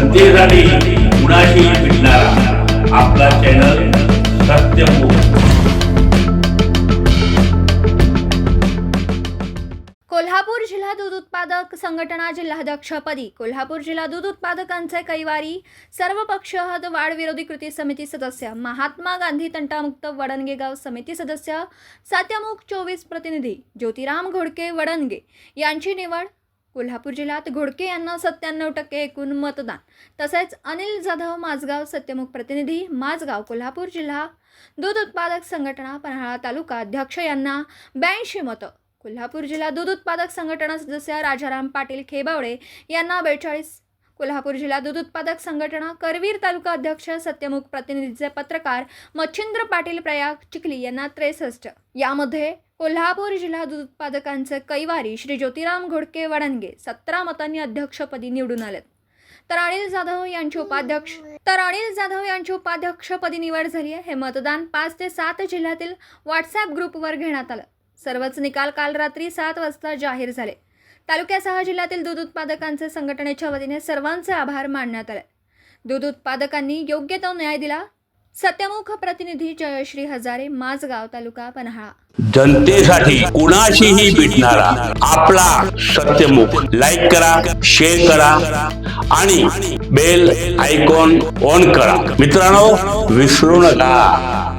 जनतेसाठी कुणाशी भेटणारा. आपला चॅनल कोल्हापूर जिल्हा दूध उत्पादक संघटना जिल्हाध्यक्षपदी कोल्हापूर जिल्हा दूध उत्पादकांचे कैवारी सर्वपक्ष हद वाढ विरोधी कृती समिती सदस्य महात्मा गांधी तंटामुक्त वडणगे गाव समिती सदस्य सत्यमुख चोवीस प्रतिनिधी ज्योतिराम घोडके वडणगे यांची निवड कोल्हापूर जिल्ह्यात घोडके यांना सत्त्याण्णव टक्के एकूण मतदान. तसेच अनिल जाधव माझगाव सत्यमुख प्रतिनिधी माझगाव कोल्हापूर जिल्हा दूध उत्पादक संघटना पन्हाळा तालुका अध्यक्ष यांना ब्याऐंशी मतं. कोल्हापूर जिल्हा दूध उत्पादक संघटना सदस्य राजाराम पाटील खेबावडे यांना बेचाळीस कोल्हापूर जिल्हा दूध उत्पादक संघटना करवीर तालुका अध्यक्ष सत्यमुख प्रतिनिधीचे पत्रकार मच्छिंद्र पाटील प्रयाग चिखली यांना त्रेसष्ट. यामध्ये कोल्हापूर जिल्हा दूध उत्पादकांचे कैवारी श्री ज्योतिराम घोडके वडणगे सतरा मतांनी अध्यक्षपदी निवडून आलेत. तर अनिल जाधव यांची उपाध्यक्ष तर अनिल जाधव यांची उपाध्यक्षपदी निवड झाली आहे. हे मतदान पाच ते सात जिल्ह्यातील व्हॉट्सॲप ग्रुपवर घेण्यात आलं. सर्वच निकाल काल रात्री सात वाजता जाहीर झाले. तालुक्यासह जिल्ह्यातील दूध उत्पादकांचे संघटनेच्या वतीने सर्वांचे आभार मानण्यात आले. दूध उत्पादकांनी योग्य तो न्याय दिला. सत्यमुख प्रतिनिधी जयश्री हजारे माझगाव तालुका पन्हाळा. जनतेसाठी कुणाशीही भेटणारा आपला सत्यमुख. लाईक करा शेअर करा आणि बेल आयकॉन ऑन करा. मित्रांनो विसरू नका.